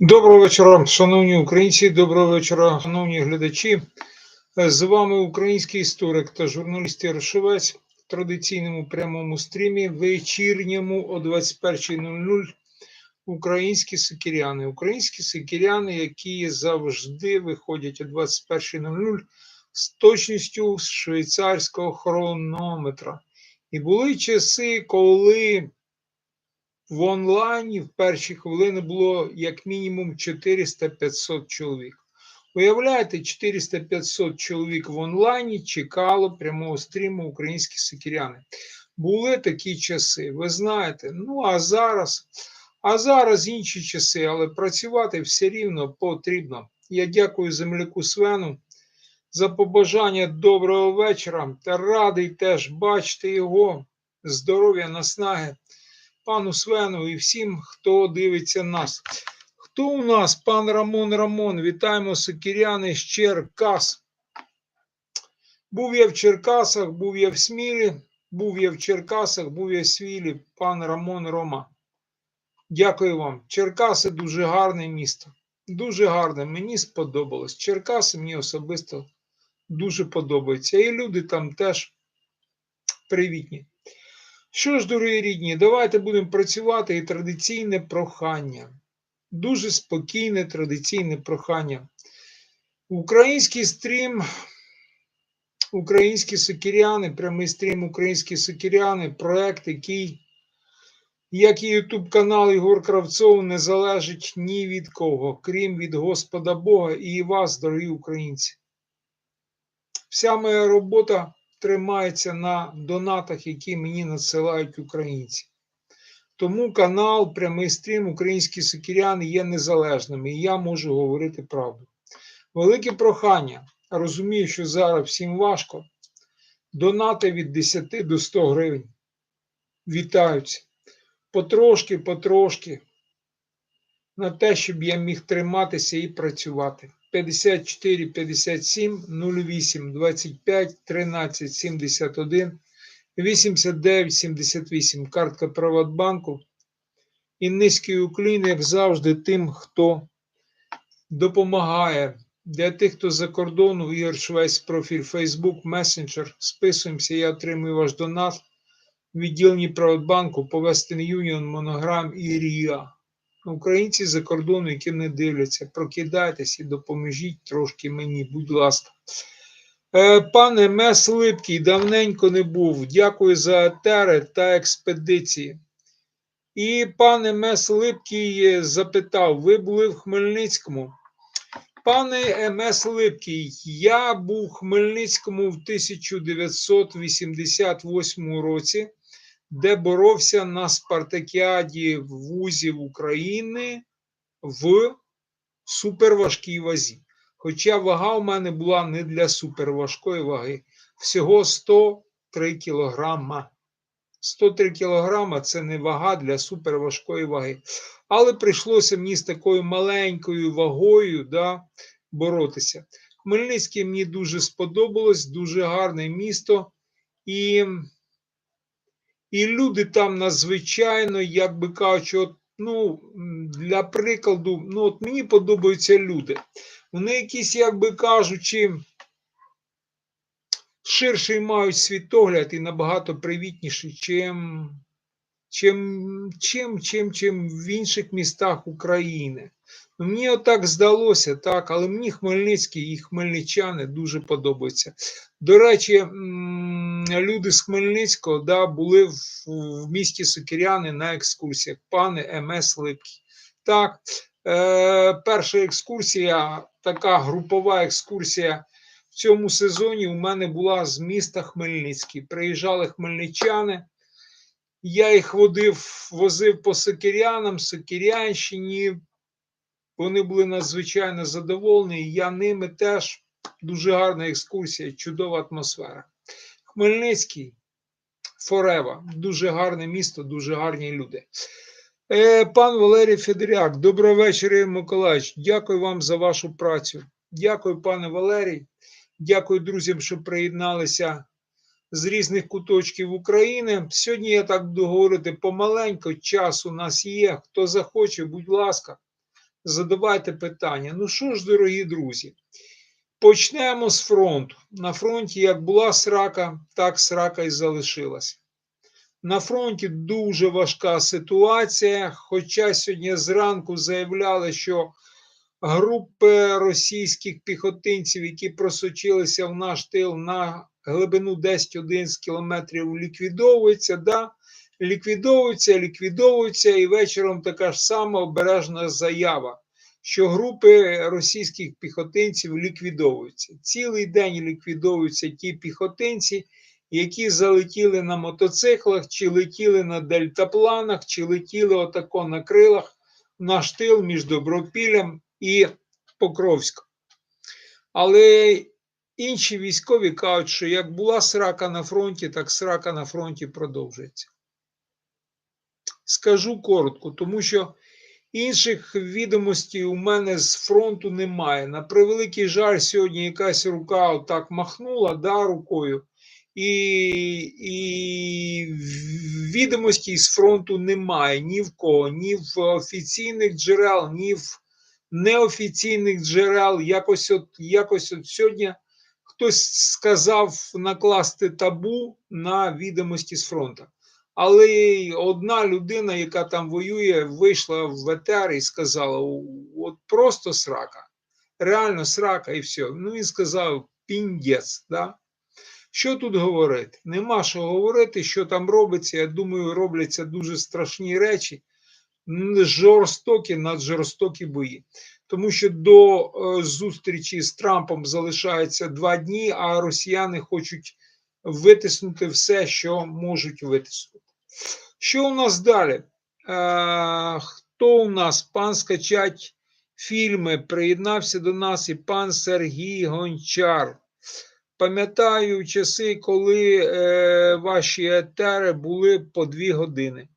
Доброго вечора, шановні українці, доброго вечора, шановні глядачі. З вами український історик та журналіст Ярошовець в традиційному прямому стрімі вечірньому о 21.00 українські сикіряни. Українські сикіряни, які завжди виходять о 21.00 з точністю швейцарського хронометра. І були часи, коли в онлайні в перші хвилини було як мінімум 400-500 чоловік. Уявляєте, 400-500 чоловік в онлайні чекало прямого стріму українські сикіряни. Були такі часи, ви знаєте. Ну а зараз, а зараз інші часи, але працювати все рівно потрібно. Я дякую земляку Свену за побажання доброго вечора та радий теж бачити його здоров'я, наснаги пану Свену і всім, хто дивиться нас. Хто у нас, пан Рамон Рамон? Вітаємо Сокіряни з Черкас. Був я в Черкасах, був я в Смілі, був я в Черкасах, був я в Смілі, пан Рамон Рома. Дякую вам. Черкаси дуже гарне місто. Дуже гарне. Мені сподобалось. Черкаси мені особисто дуже подобаються. І люди там теж привітні. Що ж, дорогі рідні, давайте будемо працювати і традиційне прохання. Дуже спокійне традиційне прохання. Український стрім, українські сокіряни, прямий стрім Українські сокіряни, проект, який, як і Ютуб канал Ігор Кравцов, не залежить ні від кого, крім від Господа Бога і вас, дорогі українці. Вся моя робота тримається на донатах, які мені надсилають українці. Тому канал Прямий стрім Українські сокіряни є незалежним, і я можу говорити правду. Велике прохання. Розумію, що зараз всім важко. Донати від 10 до 100 гривень. Вітаються. Потрошки, потрошки. На те, щоб я міг триматися і працювати. 54 57 08 25 13 71 89 78 картка Приватбанку. І низький уклін, як завжди, тим, хто допомагає. Для тих, хто за кордону, Ігор профіль Facebook, Messenger. Списуємося, я отримую ваш донат. Відділенні Приватбанку по Western Union, Монограм і Ріа. Українці за кордону, які не дивляться, прокидайтесь і допоможіть трошки мені, будь ласка. Е, Пане Мес Липкий, давненько не був. Дякую за етери та експедиції. І пане Мес Липкий запитав: ви були в Хмельницькому? Пане Мес Липкий, я був в Хмельницькому в 1988 році де боровся на спартакіаді вузів України в суперважкій вазі. Хоча вага у мене була не для суперважкої ваги, всього 103 кілограма. 103 кілограма це не вага для суперважкої ваги. Але прийшлося мені з такою маленькою вагою да, боротися. Хмельницький мені дуже сподобалось, дуже гарне місто. І і люди там надзвичайно, як би кажучи, от, ну, для прикладу, ну, от мені подобаються люди. Вони якісь, як би кажучи, ширший мають світогляд і набагато привітніший, чим, чим, чим, чим, чим в інших містах України. Мені отак здалося, так, але мені Хмельницький і хмельничани дуже подобаються. До речі, люди з Хмельницького да, були в, в місті Сокиряни на екскурсіях. Пане МС Липкий. Так, е, перша екскурсія, така групова екскурсія в цьому сезоні у мене була з міста Хмельницький. Приїжджали хмельничани. Я їх водив, возив по Сокирянам, Сокирянщині. Вони були надзвичайно задоволені. Я ними теж дуже гарна екскурсія, чудова атмосфера. Хмельницький Форева, дуже гарне місто, дуже гарні люди. Е, Пан Валерій Федоряк, доброго вечора, Миколаївич. Дякую вам за вашу працю. Дякую, пане Валерій. Дякую друзям, що приєдналися з різних куточків України. Сьогодні я так буду говорити помаленько, час у нас є. Хто захоче, будь ласка. Задавайте питання. Ну що ж, дорогі друзі, почнемо з фронту. На фронті як була срака, так срака і залишилася. На фронті дуже важка ситуація. Хоча сьогодні зранку заявляли, що групи російських піхотинців, які просочилися в наш тил на глибину 10-11 кілометрів, ліквідовуються. Да? Ліквідовуються, ліквідовуються, і вечором така ж сама обережна заява, що групи російських піхотинців ліквідовуються. Цілий день ліквідовуються ті піхотинці, які залетіли на мотоциклах, чи летіли на дельтапланах, чи летіли отако на крилах в наш тил між Добропіллям і Покровськом. Але інші військові кажуть, що як була срака на фронті, так срака на фронті продовжується. Скажу коротко, тому що інших відомостей у мене з фронту немає. На превеликий жаль, сьогодні якась рука отак махнула да, рукою, і, і відомостей з фронту немає ні в кого, ні в офіційних джерел, ні в неофіційних джерел. Якось от, якось от сьогодні хтось сказав накласти табу на відомості з фронту. Але одна людина, яка там воює, вийшла в ЕТР і сказала: от просто срака, реально срака, і все. Ну він сказав піндець. Да? Що тут говорити? Нема що говорити, що там робиться. Я думаю, робляться дуже страшні речі, жорстокі, наджорстокі бої. Тому що до е, зустрічі з Трампом залишається два дні, а росіяни хочуть витиснути все, що можуть витиснути. Що у нас далі? Е, хто у нас? Пан скачать фільми. Приєднався до нас і пан Сергій Гончар. Пам'ятаю часи, коли е, ваші етери були по дві години.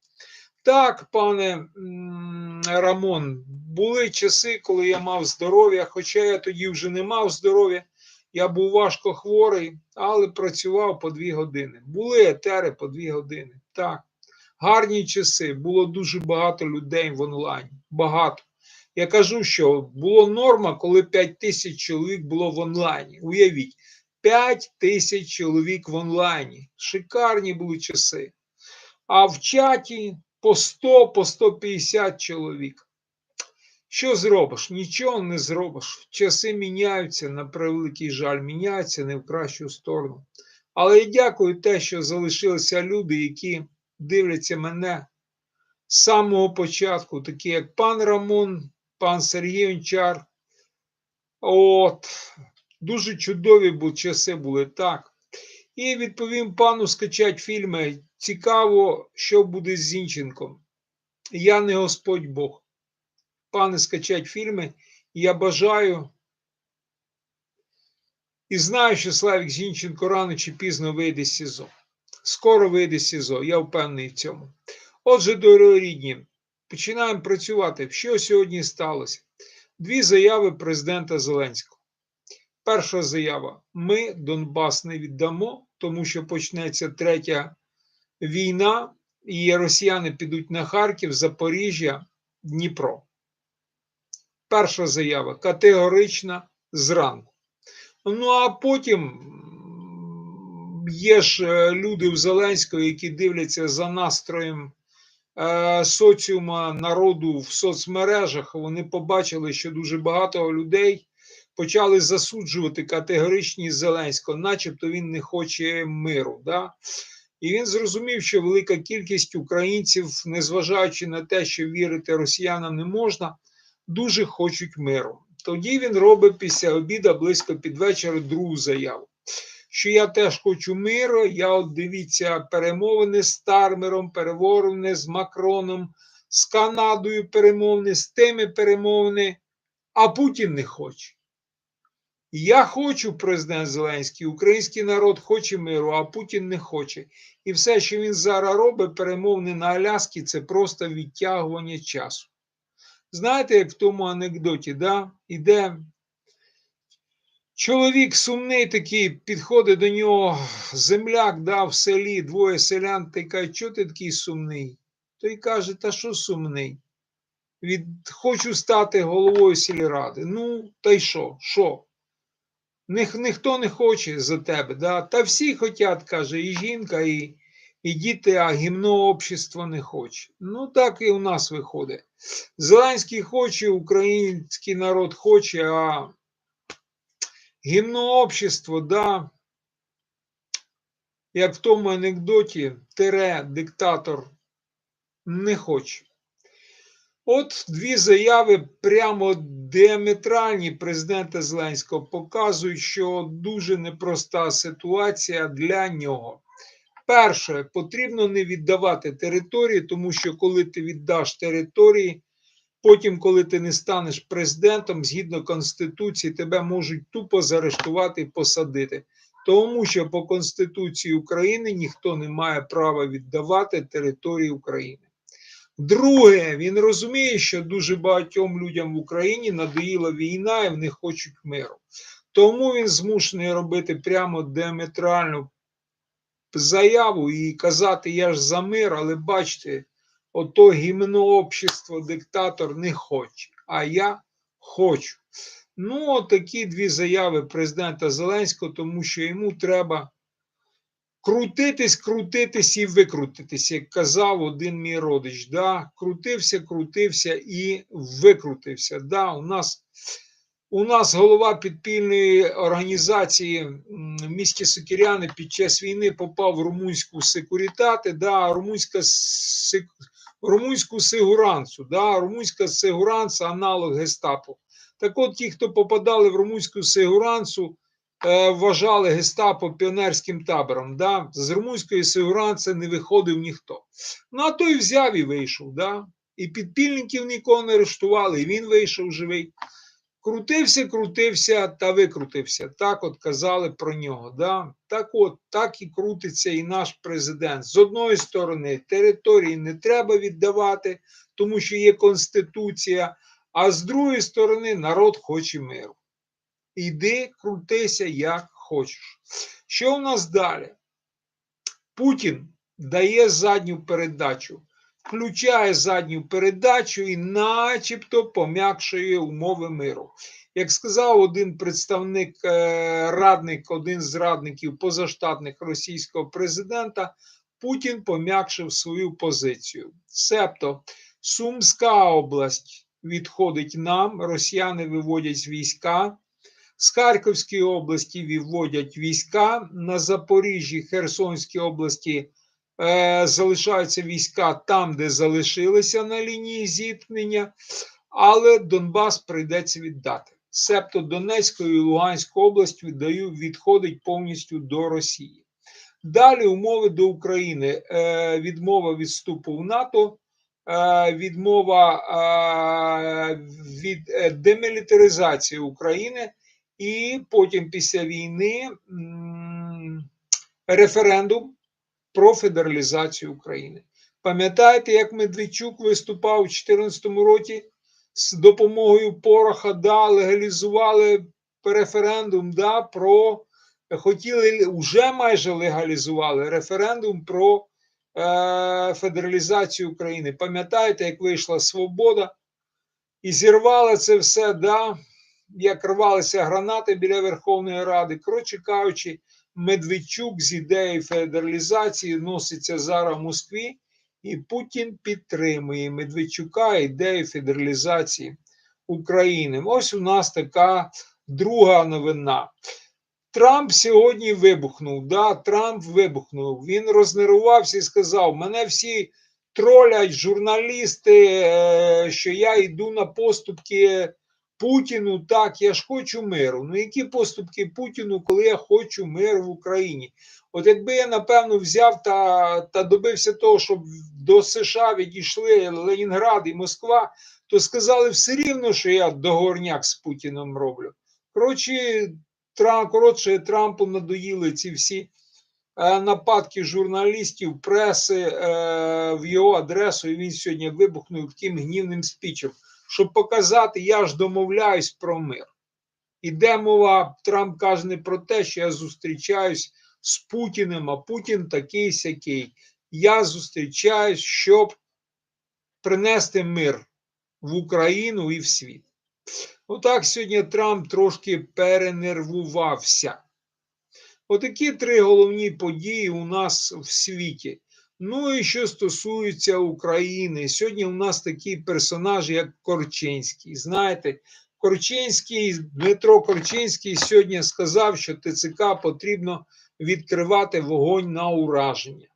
Так, пане Рамон, були часи, коли я мав здоров'я, хоча я тоді вже не мав здоров'я. Я був важко хворий, але працював по дві години. Були етери по дві години. Так, гарні часи, було дуже багато людей в онлайні. Багато. Я кажу, що було норма, коли 5 тисяч чоловік було в онлайні. Уявіть, 5 тисяч чоловік в онлайні. Шикарні були часи. А в чаті по 100, по 150 чоловік. Що зробиш? Нічого не зробиш. Часи міняються, на превеликий жаль, міняються не в кращу сторону. Але я дякую те, що залишилися люди, які дивляться мене з самого початку, такі як пан Рамон, пан Сергій Ончар. От, дуже чудові часи були так. І відповім пану скачать фільми. Цікаво, що буде з Зінченком. Я не Господь Бог. Пане скачать фільми. Я бажаю і знаю, що Славік Зінченко рано чи пізно вийде з СІЗО. Скоро вийде СІЗО, я впевнений в цьому. Отже, дорогорідні, починаємо працювати. Що сьогодні сталося? Дві заяви президента Зеленського. Перша заява: ми Донбас не віддамо, тому що почнеться третя війна, і росіяни підуть на Харків, Запоріжжя, Дніпро. Перша заява категорична зранку. Ну а потім є ж люди в Зеленського, які дивляться за настроєм е, соціума народу в соцмережах. Вони побачили, що дуже багато людей почали засуджувати категоричність Зеленського, начебто він не хоче миру. Да? І він зрозумів, що велика кількість українців, незважаючи на те, що вірити росіянам не можна, дуже хочуть миру. Тоді він робить після обіда близько під вечір другу заяву. Що я теж хочу миру, я от дивіться перемовини з Тармером, перемовини з Макроном, з Канадою перемовини, з тими перемовини, а Путін не хоче. Я хочу, президент Зеленський, український народ хоче миру, а Путін не хоче. І все, що він зараз робить, перемовини на Аляскі, це просто відтягування часу. Знаєте, як в тому анекдоті, да? іде чоловік сумний такий, підходить до нього земляк да, в селі, двоє селян, та й каже, чого ти такий сумний? Той каже, та що сумний? Від хочу стати головою сільради. Ну, та й що? Що? Ніх, ніхто не хоче за тебе, да? Та всі хочуть, каже, і жінка, і, і діти, а гімно общество не хоче. Ну, так і у нас виходить. Зеленський хоче, український народ хоче, а гімно общество, да, як в тому анекдоті, тире диктатор не хоче. От дві заяви прямо діаметральні президента Зеленського показують, що дуже непроста ситуація для нього. Перше, потрібно не віддавати території, тому що коли ти віддаш території, потім, коли ти не станеш президентом, згідно Конституції, тебе можуть тупо заарештувати і посадити. Тому що по Конституції України ніхто не має права віддавати території України. Друге, він розуміє, що дуже багатьом людям в Україні надоїла війна і вони хочуть миру. Тому він змушений робити прямо діаметральну заяву і казати: Я ж за мир, але бачите, ото гімно общество, диктатор не хоче, а я хочу. Ну, такі дві заяви президента Зеленського, тому що йому треба крутитись, крутитись і викрутитись, як казав один мій родич. Да? Крутився, крутився і викрутився. Да? У нас у нас голова підпільної організації в місті Сокіряни під час війни попав в румунську секурітати, да, румунська сек... румунську сигуранцу, да, румунська сигуранца аналог гестапо. Так от ті, хто попадали в румунську сигуранцу, е, вважали гестапо піонерським табором. Да? З румунської сигуранці не виходив ніхто. Ну, а той взяв і вийшов. Да? І підпільників нікого не арештували, і він вийшов живий. Крутився, крутився та викрутився. Так от казали про нього. Да? Так от, так і крутиться і наш президент. З одної сторони, території не треба віддавати, тому що є Конституція, а з другої сторони, народ хоче миру. Іди, крутися, як хочеш. Що у нас далі? Путін дає задню передачу включає задню передачу і начебто пом'якшує умови миру. Як сказав один представник, е, радник, один з радників позаштатних російського президента, Путін пом'якшив свою позицію. Себто Сумська область відходить нам, росіяни виводять війська. З Харківської області виводять війська на Запоріжжі, Херсонській області залишаються війська там, де залишилися на лінії зіткнення, але Донбас прийдеться віддати. Себто Донецьку і Луганську область віддаю, відходить повністю до Росії. Далі умови до України: е, відмова від вступу в НАТО, е, відмова від демілітаризації України, і потім після війни референдум про федералізацію України. Пам'ятаєте, як Медведчук виступав у 2014 році з допомогою Пороха, да, легалізували референдум, да, про хотіли вже майже легалізували референдум про е, федералізацію України. Пам'ятаєте, як вийшла свобода і зірвала це все, да, як рвалися гранати біля Верховної Ради, коротше кажучи. Медведчук з ідеєю федералізації носиться зараз в Москві, і Путін підтримує Медведчука ідею федералізації України. Ось у нас така друга новина. Трамп сьогодні вибухнув. Да, Трамп вибухнув. Він рознервувався і сказав: мене всі тролять журналісти, е, що я йду на поступки Путіну так, я ж хочу миру. Ну які поступки Путіну, коли я хочу миру в Україні? От якби я напевно взяв та та добився того, щоб до США відійшли Ленінград і Москва, то сказали все рівно, що я договорняк з Путіном роблю. Коротше, Трамп, коротше, Трампу надоїли ці всі е, нападки журналістів, преси е, в його адресу, і він сьогодні вибухнув таким гнівним спічем щоб показати, я ж домовляюсь про мир. Іде мова, Трамп каже не про те, що я зустрічаюсь з Путіним, а Путін такий сякий. Я зустрічаюсь, щоб принести мир в Україну і в світ. Отак сьогодні Трамп трошки перенервувався. Отакі три головні події у нас в світі. Ну і що стосується України, сьогодні у нас такий персонаж, як Корчинський. Знаєте, Корчинський, Дмитро Корчинський сьогодні сказав, що ТЦК потрібно відкривати вогонь на ураження.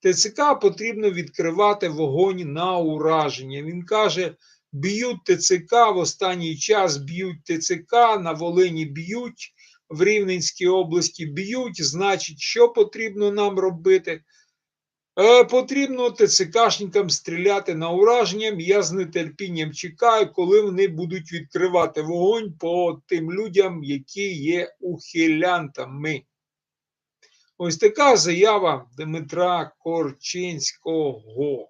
ТЦК потрібно відкривати вогонь на ураження. Він каже: б'ють ТЦК в останній час, б'ють ТЦК, на Волині б'ють, в Рівненській області б'ють. Значить, що потрібно нам робити? Е, Потрібно ТЦКшникам стріляти на ураження. Я з нетерпінням чекаю, коли вони будуть відкривати вогонь по тим людям, які є ухилянтами. Ось така заява Дмитра Корчинського.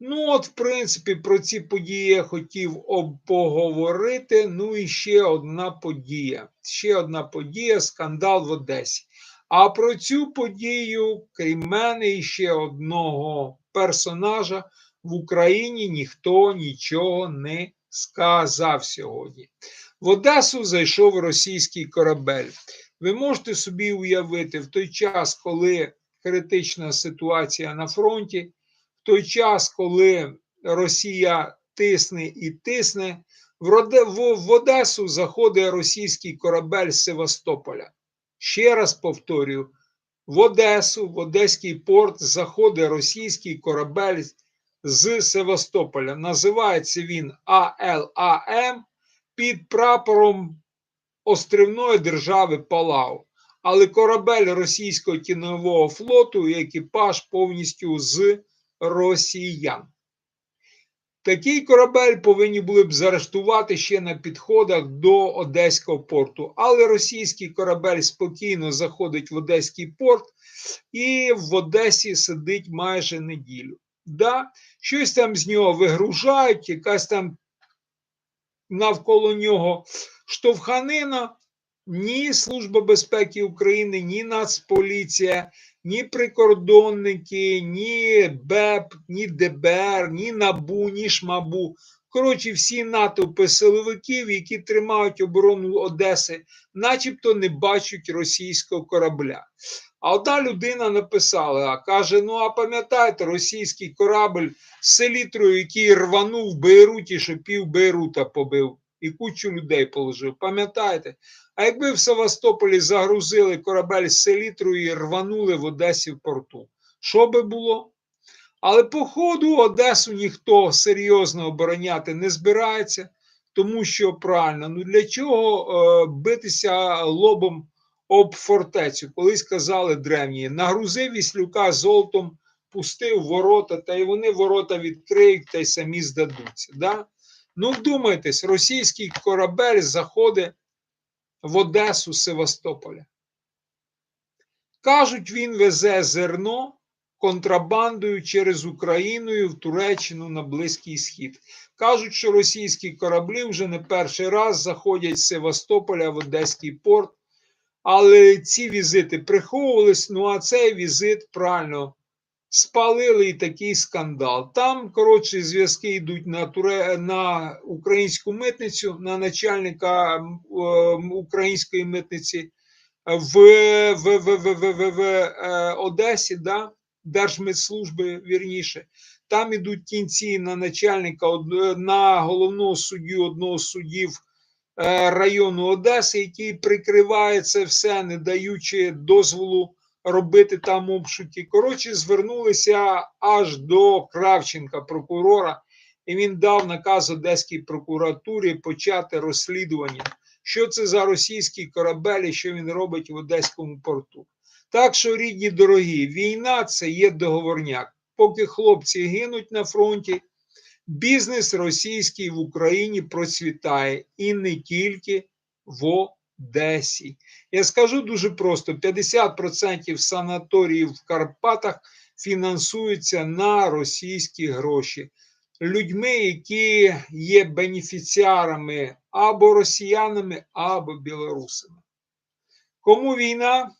Ну, от, в принципі, про ці події я хотів поговорити. Ну і ще одна подія. Ще одна подія скандал в Одесі. А про цю подію, крім мене і ще одного персонажа, в Україні ніхто нічого не сказав сьогодні. В Одесу зайшов російський корабель. Ви можете собі уявити, в той час, коли критична ситуація на фронті, в той час, коли Росія тисне і тисне, в Одесу заходить російський корабель з Севастополя. Ще раз повторюю: в Одесу, в Одеський порт заходить російський корабель з Севастополя. Називається він АЛАМ під прапором острівної держави Палау. Але корабель російського тіньового флоту і екіпаж повністю з росіян. Такий корабель повинні були б заарештувати ще на підходах до Одеського порту. Але російський корабель спокійно заходить в Одеський порт і в Одесі сидить майже неділю. Да, щось там з нього вигружають, якась там навколо нього штовханина. Ні Служба безпеки України, ні Нацполіція, ні прикордонники, ні БЕП, ні ДБР, ні НАБУ, ні ШМАБУ. Коротше, всі натовпи силовиків, які тримають оборону Одеси, начебто не бачать російського корабля. А одна людина написала, каже: ну а пам'ятаєте, російський корабль з селітрою, який рванув в Бейруті, що пів Бейрута побив і кучу людей положив. Пам'ятаєте? А якби в Севастополі загрузили корабель з селітрою і рванули в Одесі в порту, що би було? Але по ходу Одесу ніхто серйозно обороняти не збирається, тому що правильно, ну для чого е, битися лобом об фортецю? Колись казали древні, нагрузив віслюка золотом, пустив ворота, та й вони ворота відкриють та й самі здадуться. Да? Ну, вдумайтесь, російський корабель заходить в Одесу Севастополя. Кажуть, він везе зерно контрабандою через Україну в Туреччину на Близький Схід. Кажуть, що російські кораблі вже не перший раз заходять з Севастополя в Одеський порт, але ці візити приховувались. Ну а цей візит правильно спалили і такий скандал. Там, коротше, зв'язки йдуть на туре на українську митницю, на начальника е, української митниці в, в, в, в, в, в, в е, Одесі, да? Держмитслужби, вірніше. Там ідуть кінці на начальника од- на головного суддю одного з суддів е, району Одеси, який прикриває це все, не даючи дозволу робити там обшуки. Коротше, звернулися аж до Кравченка, прокурора, і він дав наказ Одеській прокуратурі почати розслідування, що це за російський корабель і що він робить в Одеському порту. Так що, рідні дорогі, війна це є договорняк. Поки хлопці гинуть на фронті, бізнес російський в Україні процвітає і не тільки в Одесі. Я скажу дуже просто: 50% санаторіїв в Карпатах фінансуються на російські гроші. Людьми, які є бенефіціарами або росіянами, або білорусами. Кому війна,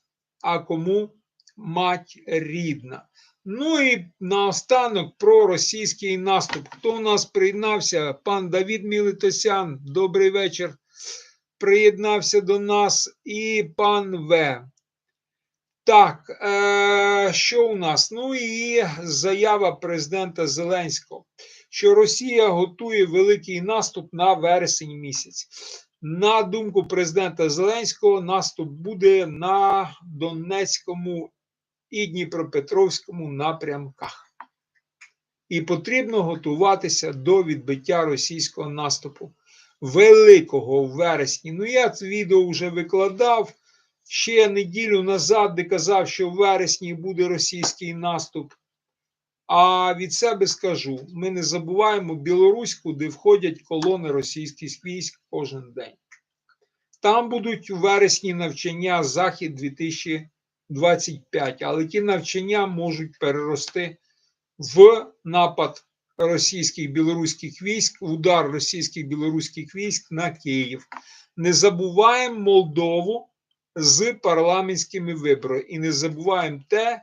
а кому мать рідна. Ну і наостанок про російський наступ. Хто у нас приєднався? Пан Давід Мілитосян. Добрий вечір. Приєднався до нас і пан В. Так, е, що у нас? Ну і заява президента Зеленського, що Росія готує великий наступ на вересень місяць. На думку президента Зеленського, наступ буде на Донецькому і Дніпропетровському напрямках. І потрібно готуватися до відбиття російського наступу великого в вересні. Ну, я це відео вже викладав ще неділю назад, де казав, що в вересні буде російський наступ. А від себе скажу: ми не забуваємо Білоруську, де входять колони російських військ кожен день. Там будуть у вересні навчання Захід 2025, але ті навчання можуть перерости в напад російських білоруських військ, удар російських білоруських військ на Київ. Не забуваємо Молдову з парламентськими виборами. І не забуваємо те,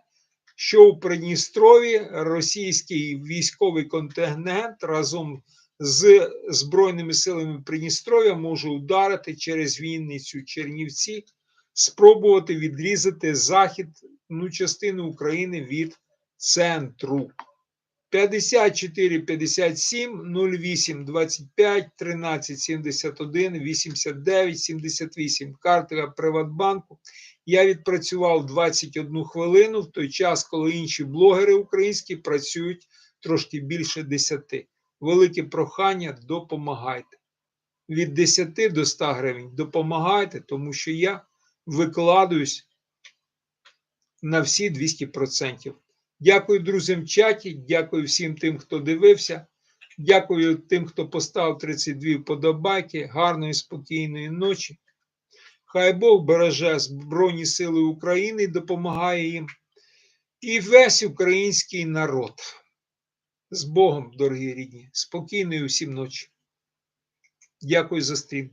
що у Придністрові російський військовий контингент разом з Збройними силами Придністров'я може ударити через Вінницю Чернівці, спробувати відрізати західну частину України від центру. 54 57 08 25 13 71 89 78. Картка Приватбанку. Я відпрацював 21 хвилину в той час, коли інші блогери українські працюють трошки більше 10. Велике прохання допомагайте. Від 10 до 100 гривень допомагайте, тому що я викладуюсь на всі 200%. Дякую друзям в чаті, дякую всім тим, хто дивився. Дякую тим, хто поставив 32 вподобайки. Гарної, спокійної ночі. Хай Бог береже Збройні Сили України допомагає їм. І весь український народ. З Богом, дорогі рідні, спокійної усім ночі. Дякую за стрім.